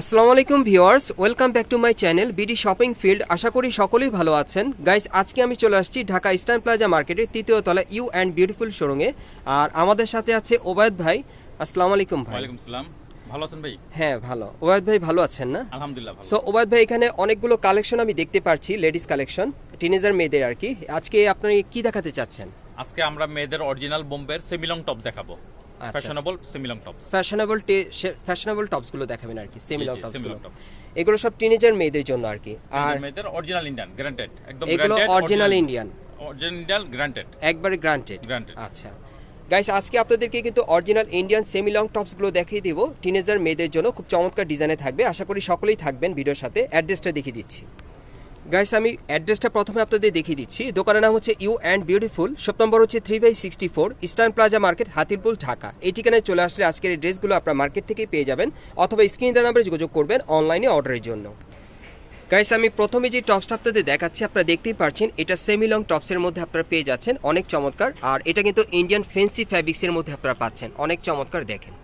আসসালামু আলাইকুম viewers welcome back to my channel BD shopping field. আশা করি সকলেই ভালো আছেন। গাইস আজকে আমি চলে আসছি ঢাকা ইস্টার্ন প্লাজা মার্কেটের তৃতীয় তলা ইউ অ্যান্ড বিউটিফুল শোরুমে। আর আমাদের সাথে আছে ওবায়দ ভাই। আসসালামু আলাইকুম ভাই। ওয়ালাইকুম ভালো আছেন ভাই? হ্যাঁ ভালো। ওবায়দ ভাই ভালো আছেন না? আলহামদুলিল্লাহ ভালো। সো ওবায়দ ভাই এখানে অনেকগুলো কালেকশন আমি দেখতে পাচ্ছি লেডিস কালেকশন টিনেজার মেয়েদের আর কি। আজকে আপনি কি দেখাতে চাচ্ছেন? আজকে আমরা মেয়েদের অরিজিনাল বোম্বের সেমিলং টপ দেখাবো। Fashionable semi long tops fashionable fashionable টপসগুলো দেখাবেন আর কি সেমি লং জি, টপসগুলো semi-long tops। এগুলো সব টিনেজার মেয়েদের জন্য আর কি। আর মেয়েদের অরিজিনাল ইন্ডিয়ান গ্রান্টেড একদম এগুলো অরিজিনাল ইন্ডিয়ান অরিজিনাল গ্রান্টেড একবারে গ্রান্টেড Granted। আচ্ছা। গাইস আজকে আপনাদেরকে কিন্তু অরিজিনাল ইন্ডিয়ান সেমি লং টপসগুলো দেখিয়ে দিব। টিনেজার মেয়েদের জন্য খুব চমৎকার ডিজাইনে থাকবে। আশা করি সকলেই থাকবেন ভিডিওর সাথে। অ্যাড্রেসটা দেখিয়ে দিচ্ছি। গাইস আমি অ্যাড্রেসটা প্রথমে আপনাদের দেখিয়ে দিচ্ছি। দোকানের নাম হচ্ছে U and beautiful shop number হচ্ছে three by sixty four eastern plaza market Hatirpul, Dhaka. এই ঠিকানায় চলে আসলে আজকের এই ড্রেসগুলো আপনার মার্কেট থেকে পেয়ে যাবেন, অথবা স্ক্রিন দেওয়ার নাম্বারে যোগাযোগ করবেন অনলাইনে অর্ডারের জন্য। গাইস আমি প্রথমে যে টপসটা আপনাদের দেখাচ্ছি, আপনারা দেখতেই পাচ্ছেন এটা সেমি লং টপসের মধ্যে আপনারা পেয়ে যাচ্ছেন, অনেক চমৎকার। আর এটা কিন্তু ইন্ডিয়ান ফেন্সি ফ্যাব্রিক্সের মধ্যে আপনারা পাচ্ছেন, অনেক চমৎকার দেখেন।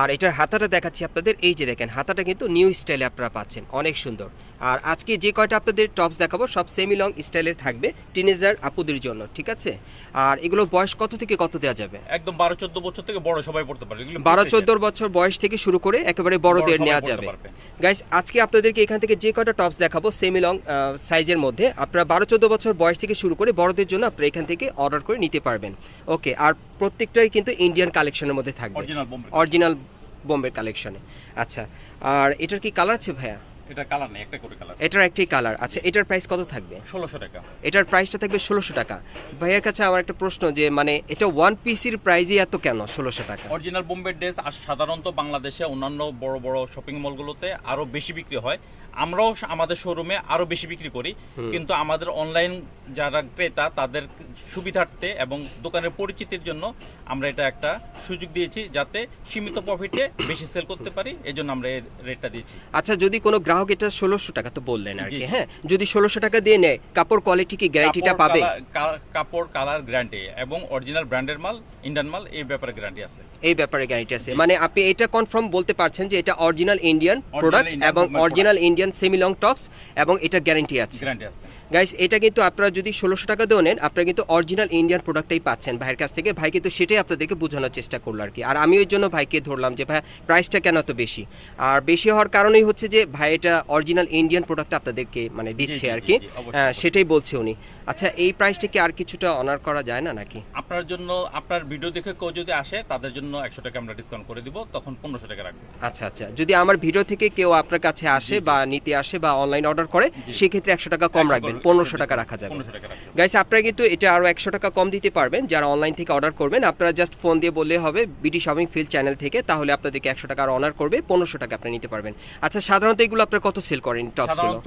আর এটার হাতাটা দেখাচ্ছি আপনাদের, এই যে দেখেন, হাতাটা কিন্তু নিউ স্টাইলে আপনারা পাচ্ছেন, অনেক সুন্দর। আর আজকে যে কয়টা আপনাদের টপস দেখাবো সব সেমি লং স্টাইলের থাকবে টিনেজার আপুদের জন্য ঠিক আছে? আর এগুলো বয়স কত থেকে কত দেওয়া যাবে? একদম বারো চোদ্দ বছর থেকে বড় সবাই পড়তে পারে বারো চোদ্দ বছর বয়স থেকে শুরু করে একেবারে বড়দের নেওয়া যাবে। গাইস আজকে আপনাদেরকে এখান থেকে যে কয়টা টপস দেখাবো সেমি লং সাইজের মধ্যে আপনারা বারো চোদ্দ বছর বয়স থেকে শুরু করে বড়দের জন্য আপনারা এখান থেকে অর্ডার করে নিতে পারবেন। ওকে আর প্রত্যেকটাই কিন্তু ইন্ডিয়ান কালেকশনের মধ্যে থাকবে। অরিজিনাল বোম্বে অরিজিনাল বোম্বের কালেকশনে আচ্ছা আর এটার কি কালার আছে ভাইয়া? এটা কালার নেই একটা করে কালার এটার একটাই কালার আচ্ছা এটার প্রাইস কত থাকবে? ষোলোশো টাকা। এটার প্রাইসটা থাকবে ষোলোশো টাকা। ভাইয়ের কাছে আমার একটা প্রশ্ন যে মানে এটা ওয়ান পিসির প্রাইজই এত কেন ষোলোশো টাকা? অরিজিনাল বোম্বে ড্রেস আর সাধারণত বাংলাদেশে অন্যান্য বড় বড় শপিং মলগুলোতে আরও বেশি বিক্রি হয়। আমরাও আমাদের শোরুমে আরও বেশি বিক্রি করি। কিন্তু আমাদের অনলাইন যারা ক্রেতা তাদের সুবিধার্থে এবং দোকানের পরিচিতির জন্য আমরা এটা একটা সুযোগ দিয়েছি যাতে সীমিত প্রফিটে বেশি সেল করতে পারি। এই জন্য আমরা এই রেটটা দিয়েছি। আচ্ছা যদি কোনো গ্রাহক এটা ষোলোশো টাকা তো বললেন আর কি হ্যাঁ? যদি ষোলোশো টাকা দিয়ে নেয় কাপড় কোয়ালিটি কি গ্যারান্টিটা পাবে? কাপড় কালার গ্যারান্টি এবং অরিজিনাল ব্র্যান্ডের মাল ইন্ডিয়ান মাল এই ব্যাপারে গ্যারান্টি আছে। এই ব্যাপারে গ্যারান্টি আছে। মানে আপনি এটা কনফার্ম বলতে পারছেন যে এটা অরিজিনাল ইন্ডিয়ান প্রোডাক্ট এবং original Indian semi long tops এবং এটা গ্যারান্টি আছে। গ্যারান্টি আছে। গাইস এটা কিন্তু আপনারা যদি ষোলোশো টাকা দিয়েও নেন আপনারা কিন্তু অরিজিনাল ইন্ডিয়ান প্রোডাক্টটাই পাচ্ছেন ভাইয়ের কাছ থেকে। ভাই কিন্তু সেটাই আপনাদেরকে বোঝানোর চেষ্টা করল আর কি। আর আমি ওই জন্য ভাইকে ধরলাম যে ভাই প্রাইসটা কেন এত বেশি? আর বেশি হওয়ার কারণেই হচ্ছে যে ভাই এটা অরিজিনাল ইন্ডিয়ান প্রোডাক্ট আপনাদেরকে মানে দিচ্ছে আর কি। হ্যাঁ। সেটাই বলছে উনি। আচ্ছা এই প্রাইসটা কি আর কিছুটা অনার করা যায় না নাকি? আপনার জন্য আপনার ভিডিও দেখে কেউ যদি আসে তাদের জন্য একশো টাকা আমরা ডিসকাউন্ট করে দিব তখন পনেরোশো টাকা রাখব। আচ্ছা আচ্ছা। যদি আমার ভিডিও থেকে কেউ আপনার কাছে আসে বা নিতে আসে বা অনলাইন অর্ডার করে। সেক্ষেত্রে একশো টাকা কম রাখবেন পনেরোশো টাকা রাখা যাবে। গাইস আপনারা কিন্তু এটা আরও একশো টাকা কম দিতে পারবেন। যারা অনলাইন থেকে অর্ডার করবেন আপনারা জাস্ট ফোন দিয়ে বললে হবে বিডি শপিং ফিল্ড চ্যানেল থেকে তাহলে আপনাদেরকে একশো টাকা আর অনার করবে পনেরোশো টাকা আপনি নিতে পারবেন। আচ্ছা সাধারণত এগুলো আপনারা কত সেল করেন টপসগুলো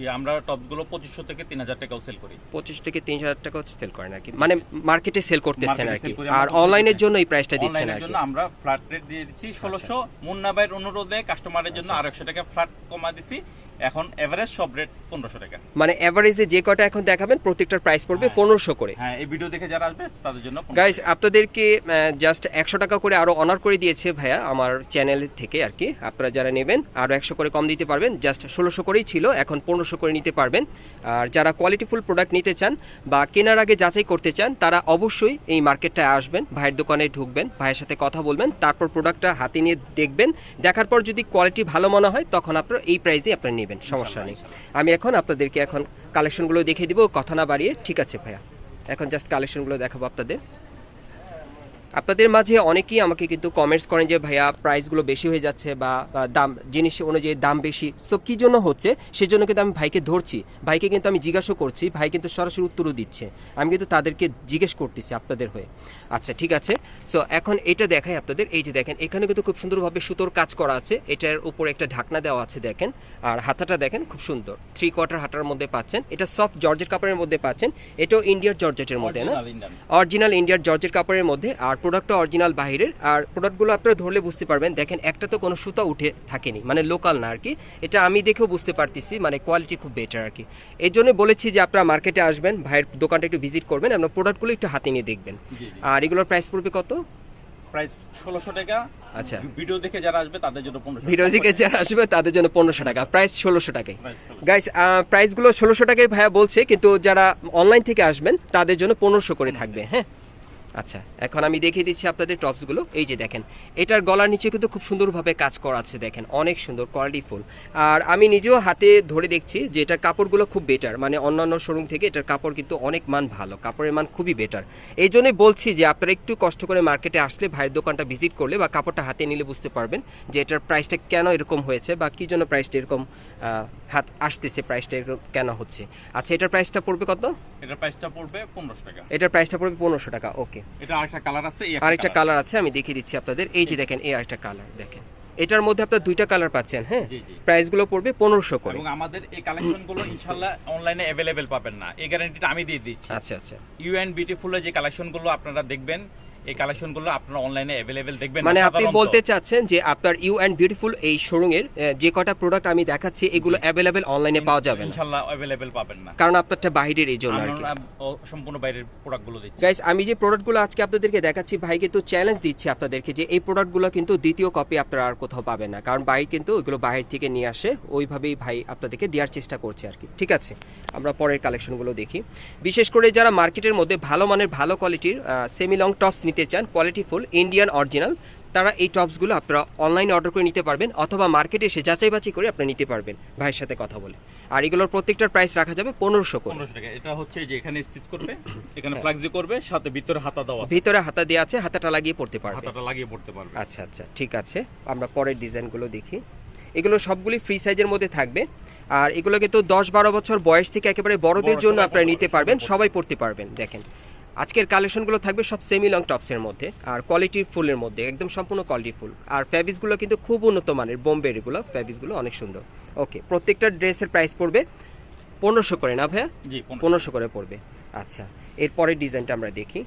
এই আমরা টপগুলো পঁচিশশো থেকে তিন হাজার টাকাও সেল করি। পঁচিশ থেকে তিন হাজার টাকা সেল করেন আর কি। মানে মার্কেটে সেল করতেছেন আর কি। আর অনলাইনের জন্য এই প্রাইসটা দিচ্ছেন আর কি। জন্য আমরা ফ্ল্যাট রেট দিয়ে দিচ্ছি ষোলোশো মুন্না ভাইয়ের অনুরোধে কাস্টমারের জন্য আর একশো টাকা ফ্ল্যাট কমা দিছি। এখন এভারেজ সব রেট পনেরোশো টাকা। মানে এভারেজে যে কটা এখন দেখাবেন প্রত্যেকটার প্রাইস পড়বে হ্যাঁ। পনেরোশো করে। হ্যাঁ এই ভিডিও দেখে যারা আসবে তাদের জন্য 1500 গাইজ আপনাদেরকে জাস্ট একশো টাকা করে আরও অনার করে দিয়েছে ভাইয়া আমার চ্যানেল থেকে আর কি। আপনারা যারা নেবেন আরও একশো করে কম দিতে পারবেন। জাস্ট ষোলোশো করেই ছিল এখন পনেরোশো করে নিতে পারবেন। আর যারা কোয়ালিটিফুল প্রোডাক্ট নিতে চান বা কেনার আগে যাচাই করতে চান তারা অবশ্যই এই মার্কেটটায় আসবেন ভাইয়ের দোকানে ঢুকবেন ভাইয়ের সাথে কথা বলবেন তারপর প্রোডাক্টটা হাতে নিয়ে দেখবেন। দেখার পর যদি কোয়ালিটি ভালো মনে হয় তখন আপনারা এই প্রাইসে আপনারা নেবেন। সমস্যা নেই। আমি এখন আপনাদেরকে এখন কালেকশনগুলো দেখিয়ে দিব। কথা না বাড়িয়ে ঠিক আছে ভাইয়া। এখন জাস্ট কালেকশনগুলো দেখাবো আপনাদের। আপনাদের মাঝে অনেকেই আমাকে কিন্তু কমেন্টস করেন যে ভাইয়া প্রাইসগুলো বেশি হয়ে যাচ্ছে বা দাম জিনিস অনুযায়ী দাম বেশি। সো কি জন্য হচ্ছে? সেজন্য কিন্তু আমি ভাইকে ধরছি। ভাইকে কিন্তু আমি জিজ্ঞাসা করছি। ভাই কিন্তু সরাসরি উত্তরও দিচ্ছে। আমি কিন্তু তাদেরকে জিজ্ঞেস করতেছি আপনাদের হয়ে। আচ্ছা ঠিক আছে? সো এখন এটা দেখাই আপনাদের। এই যে দেখেন এখানে কিন্তু খুব সুন্দরভাবে সুতোর কাজ করা আছে। এটার উপরে একটা ঢাকনা দেওয়া আছে দেখেন। আর হাতাটা দেখেন খুব সুন্দর। থ্রি কোয়ার্টার হাতার মধ্যে পাচ্ছেন। এটা সফট জর্জের কাপড়ের মধ্যে পাচ্ছেন। এটাও ইন্ডিয়ার জর্জেটের মধ্যে না? অরিজিনাল ইন্ডিয়ার জর্জের কাপড়ের মধ্যে। আর প্রোডাক্টটা অরিজিনাল বাইরের আর প্রোডাক্টগুলো আপনারা ধরলে বুঝতে পারবেন। দেখেন একটা তো কোনো সুতা উঠে থাকেনি মানে লোকাল না আর কি এটা আমি দেখেও বুঝতে পারতেছি মানে কোয়ালিটি খুব বেটার আর কি এই জন্য বলেছি যে আপনারা মার্কেটে আসবেন ভাইয়ের দোকানটা একটু ভিজিট করবেন আপনার প্রোডাক্টগুলো একটু হাতে নিয়ে দেখবেন। আর এগুলোর প্রাইস পড়বে কত? প্রাইস ষোলোশো টাকা। আচ্ছা। ভিডিও দেখে যারা আসবে তাদের জন্য পনেরোশো ভিডিও থেকে যারা আসবে তাদের জন্য পনেরোশো টাকা। প্রাইস ষোলোশো টাকায়। গাইস প্রাইসগুলো ষোলোশো টাকায় ভাইয়া বলছে কিন্তু যারা অনলাইন থেকে আসবেন তাদের জন্য পনেরোশো করে থাকবে হ্যাঁ? আচ্ছা এখন আমি দেখিয়ে দিচ্ছি আপনাদের টপসগুলো। এই যে দেখেন এটার গলার নিচে কিন্তু খুব সুন্দরভাবে কাজ করা আছে দেখেন অনেক সুন্দর কোয়ালিটি ফুল। আর আমি নিজেও হাতে ধরে দেখছি যে এটার কাপড়গুলো খুব বেটার মানে অন্যান্য শোরুম থেকে এটার কাপড় কিন্তু অনেক মান ভালো কাপড়ের মান খুবই বেটার এই জন্যই বলছি যে আপনারা একটু কষ্ট করে মার্কেটে আসলে ভাইয়ের দোকানটা ভিজিট করলে বা কাপড়টা হাতে নিলে বুঝতে পারবেন যে এটার প্রাইসটা কেন এরকম হয়েছে বা কী জন্য প্রাইসটা এরকম হাত আসতেছে প্রাইসটা এরকম কেন হচ্ছে। আচ্ছা এটার প্রাইসটা পড়বে কত? এটার প্রাইসটা পড়বে পনেরোশো টাকা। এটার প্রাইসটা পড়বে পনেরোশো টাকা ওকে এটা আরেকটা কালার আছে আরেকটা কালার আছে আমি দেখিয়ে দিচ্ছি আপনাদের। এই যে দেখেন এই আরেকটা কালার দেখেন। এটার মধ্যে আপনার দুইটা কালার পাচ্ছেন হ্যাঁ? প্রাইসগুলো পড়বে পনেরোশো করে। এবং আমাদের এই কালেকশনগুলো ইনশাল্লাহ অনলাইনে অ্যাভেলেবেল পাবেন না। এই গ্যারান্টিটা আমি দিয়ে দিচ্ছি। আচ্ছা আচ্ছা। ইউ ইউএন বিউটিফুলের যে কালেকশনগুলো আপনারা দেখবেন এই কালেকশনগুলো আপনারা অনলাইনে অ্যাভেলেবেল দেখবেন। মানে আপনি বলতে চাচ্ছেন যে আপনার ইউ অ্যান্ড বিউটিফুল এই শোরুমের যে কটা প্রোডাক্ট আমি দেখাচ্ছি এগুলো অ্যাভেলেবেল অনলাইনে পাওয়া যাবে না। ইনশাল্লাহ অ্যাভেলেবেল পাবেন না। কারণ আপনারটা বাহিরের এই জন্য আর কি। সম্পূর্ণ বাইরের প্রোডাক্টগুলো দিচ্ছি। গাইস আমি যে প্রোডাক্টগুলো আজকে আপনাদেরকে দেখাচ্ছি ভাই কিন্তু চ্যালেঞ্জ দিচ্ছি আপনাদেরকে যে এই প্রোডাক্টগুলো কিন্তু দ্বিতীয় কপি আপনারা আর কোথাও পাবেন না। কারণ ভাই কিন্তু ওইগুলো বাইরে থেকে নিয়ে আসে ওইভাবেই ভাই আপনাদেরকে দেওয়ার চেষ্টা করছে আর কি। ঠিক আছে? আমরা পরের কালেকশনগুলো দেখি। বিশেষ করে যারা মার্কেটের মধ্যে ভালো মানের ভালো কোয়ালিটির সেমি লং টপস নিতে চান কোয়ালিটি ফুল ইন্ডিয়ান অরিজিনাল তারা এই টপসগুলো আপনারা অনলাইনে অর্ডার করে নিতে পারবেন অথবা মার্কেটে এসে যাচাই বাছাই করে আপনারা নিতে পারবেন ভাইয়ের সাথে কথা বলে। আর এগুলোর প্রত্যেকটার প্রাইস রাখা যাবে পনেরোশো টাকা। এটা হচ্ছে যে এখানে স্টিচ করবে এখানে। ফ্লাক্সি করবে সাথে ভিতরে হাতা দেওয়া ভিতরে হাতা দেওয়া আছে হাতাটা লাগিয়ে পড়তে পারবে। হাতাটা লাগিয়ে পড়তে পারবে। আচ্ছা আচ্ছা ঠিক আছে। আমরা পরের ডিজাইনগুলো দেখি। এগুলো সবগুলি ফ্রি সাইজের মধ্যে থাকবে। আর এগুলো কিন্তু দশ বারো বছর বয়স থেকে একেবারে বড়দের জন্য আপনারা নিতে পারবেন সবাই পড়তে পারবেন দেখেন। আজকের কালেকশনগুলো থাকবে সব সেমি লং টপসের মধ্যে আর কোয়ালিটির ফুলের মধ্যে একদম সম্পূর্ণ কোয়ালিটি ফুল। আর ফ্যাব্রিক্সগুলো কিন্তু খুব উন্নত মানের বোম্বের এগুলো ফ্যাব্রিক্সগুলো অনেক সুন্দর। ওকে প্রত্যেকটা ড্রেসের প্রাইস পড়বে পনেরোশো করে না ভাইয়া? জি পনেরোশো। করে পড়বে। আচ্ছা এরপরের ডিজাইনটা আমরা দেখি।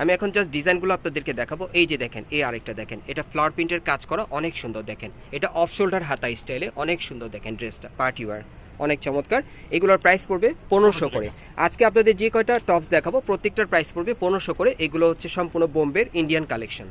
আমি এখন জাস্ট ডিজাইনগুলো আপনাদেরকে দেখাবো। এই যে দেখেন এই আরেকটা দেখেন এটা ফ্লাওয়ার প্রিন্টের কাজ করা অনেক সুন্দর দেখেন। এটা অফ শোল্ডার হাতা স্টাইলে অনেক সুন্দর দেখেন ড্রেসটা পার্টি ওয়ার অনেক চমৎকার। এগুলোর প্রাইস পড়বে পনেরোশো করে। আজকে আপনাদের যে কয়টা টপস দেখাবো প্রত্যেকটার প্রাইস পড়বে পনেরোশো করে। এগুলো হচ্ছে সম্পূর্ণ বোম্বের ইন্ডিয়ান কালেকশন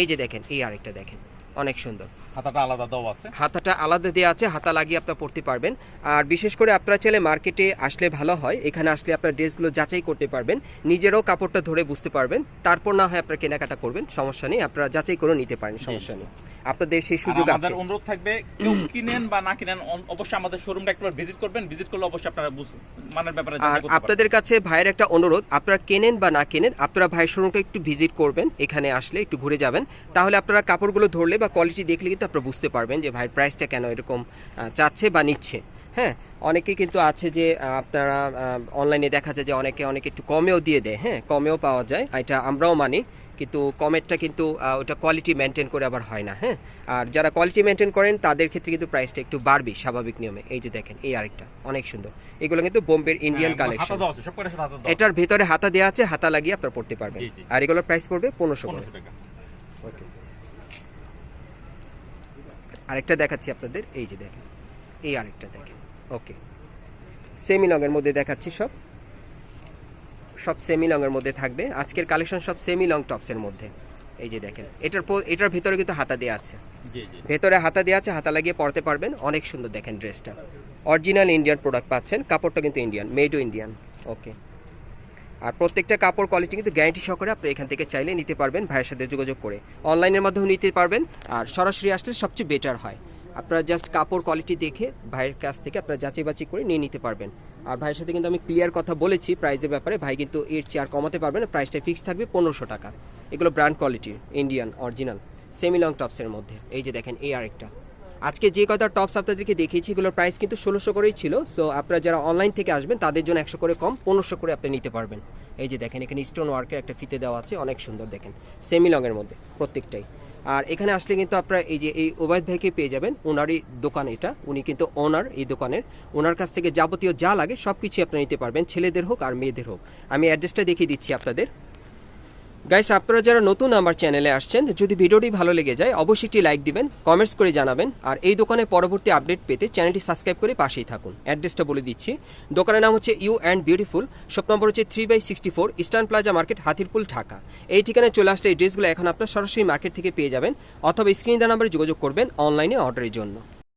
এই যে দেখেন এই আরেকটা দেখেন। অনেক সুন্দর। হাতাটা আলাদা দেওয়া আছে। হাতাটা আলাদা দেওয়া আছে হাতা লাগিয়ে আপনারা পড়তে পারবেন। আর বিশেষ করে আপনারা চাইলে মার্কেটে আসলে ভালো হয় এখানে আসলে আপনার ড্রেসগুলো যাচাই করতে পারবেন নিজেরাও কাপড়টা ধরে বুঝতে পারবেন তারপর না হয় আপনারা কেনাকাটা করবেন সমস্যা নেই আপনারা যাচাই করে নিতে পারেন সমস্যা নেই। আপনাদের সেই সুযোগ আছে। আমাদের অনুরোধ থাকবে কেউ কিনেন বা না কিনেন অবশ্যই আমাদের শোরুমটা একবার ভিজিট করবেন ভিজিট করলে অবশ্যই আপনারা মানের ব্যাপারে আর পারবেন। আপনাদের কাছে ভাইয়ের একটা অনুরোধ আপনারা কেনেন বা না কেনেন আপনারা ভাইয়ের শোরুমটা একটু ভিজিট করবেন এখানে আসলে একটু ঘুরে যাবেন তাহলে আপনারা কাপড়গুলো ধরলে বা কোয়ালিটি দেখলে কিন্তু আপনারা বুঝতে পারবেন যে ভাইয়ের প্রাইসটা কেন এরকম চাচ্ছে বা নিচ্ছে। হ্যাঁ অনেকে কিন্তু আছে যে আপনারা অনলাইনে দেখা যায় যে অনেকে অনেকে একটু কমেও দিয়ে দেয়। হ্যাঁ কমেও পাওয়া যায় এটা আমরাও মানি। কিন্তু কমেরটা কিন্তু ওটা কোয়ালিটি মেনটেন করে আবার হয় না। হ্যাঁ আর যারা কোয়ালিটি মেনটেন করেন তাদের ক্ষেত্রে কিন্তু প্রাইসটা একটু বাড়বে স্বাভাবিক নিয়মে। এই যে দেখেন এই আরেকটা অনেক সুন্দর। এগুলো কিন্তু বোম্বের ইন্ডিয়ান হ্যাঁ, কালেকশন। এটার ভেতরে হাতা দেওয়া আছে হাতা লাগিয়ে আপনারা পড়তে পারবেন। আর এগুলোর প্রাইস পড়বে পনেরোশো টাকা। আরেকটা দেখাচ্ছি আপনাদের এই যে দেখেন এই আরেকটা দেখেন ওকে। সেমি লংয়ের মধ্যে দেখাচ্ছি সব। সব সেমি লংয়ের মধ্যে থাকবে। আজকের কালেকশন সব সেমি লং টপসের মধ্যে। এই যে দেখেন এটার এটার ভেতরে কিন্তু হাতা দেওয়া আছে। জি জি। ভেতরে হাতা দেওয়া আছে হাতা লাগিয়ে পরতে পারবেন। অনেক সুন্দর দেখেন ড্রেসটা। অরিজিনাল ইন্ডিয়ান প্রোডাক্ট পাচ্ছেন কাপড়টা কিন্তু ইন্ডিয়ান মেড ইন্ডিয়ান ওকে। আর প্রত্যেকটা কাপড় কোয়ালিটি কিন্তু গ্যারান্টি সহকারে আপনি এখান থেকে চাইলে নিতে পারবেন ভাইয়ের সাথে যোগাযোগ করে। অনলাইনের মাধ্যমে নিতে পারবেন, আর সরাসরি আসলে সবচেয়ে বেটার হয়। আপনারা জাস্ট কাপড় কোয়ালিটি দেখে ভাইয়ের কাছ থেকে আপনারা যাচাই বাছাই করে নিয়ে নিতে পারবেন। আর ভাইয়ের সাথে কিন্তু আমি ক্লিয়ার কথা বলেছি প্রাইসের ব্যাপারে, ভাই কিন্তু এর চেয়ে আর কমাতে পারবেন না প্রাইসটা ফিক্স থাকবে পনেরোশো টাকা। এগুলো ব্র্যান্ড কোয়ালিটির ইন্ডিয়ান অরিজিনাল সেমি লং টপসের মধ্যে। এই যে দেখেন, এই আরেকটা। আজকে যে কটা টপস আপনাদেরকে দেখিয়েছি, এগুলোর প্রাইস কিন্তু ষোলোশো করেই ছিল। সো আপনারা যারা অনলাইন থেকে আসবেন, তাদের জন্য একশো করে কম, পনেরোশো করে আপনি নিতে পারবেন। এই যে দেখেন, এখানে স্টোন ওয়ার্কের একটা ফিতে দেওয়া আছে, অনেক সুন্দর দেখেন। সেমি লংয়ের মধ্যে, প্রত্যেকটাই। আর এখানে আসলে কিন্তু আপনারা এই যে, এই ওবায়দ ভাইকে পেয়ে যাবেন ওনারই দোকান এটা। উনি কিন্তু ওনার এই দোকানের। ওনার কাছ থেকে যাবতীয় যা লাগে সব কিছু আপনারা নিতে পারবেন, ছেলেদের হোক আর মেয়েদের হোক। আমি অ্যাড্রেসটা দেখিয়ে দিচ্ছি আপনাদের। গাইস আপনারা যারা নতুন আমার চ্যানেলে আসছেন, যদি ভিডিওটি ভালো লেগে যায়, অবশ্যই একটি লাইক দিবেন কমেন্টস করে জানাবেন, আর এই দোকানে পরবর্তী আপডেট পেতে চ্যানেলটি সাবস্ক্রাইব করে পাশেই থাকুন। অ্যাড্রেসটা বলে দিচ্ছি। দোকানের নাম হচ্ছে U and beautiful shop number হচ্ছে three by sixty four eastern plaza market Hatirpul, Dhaka. এই ঠিকানায় চলে আসলে এই ড্রেসগুলো এখন আপনার সরাসরি মার্কেট থেকে পেয়ে যাবেন, অথবা স্ক্রিন দেওয়া নাম্বারে যোগাযোগ করবেন অনলাইনে অর্ডারের জন্য।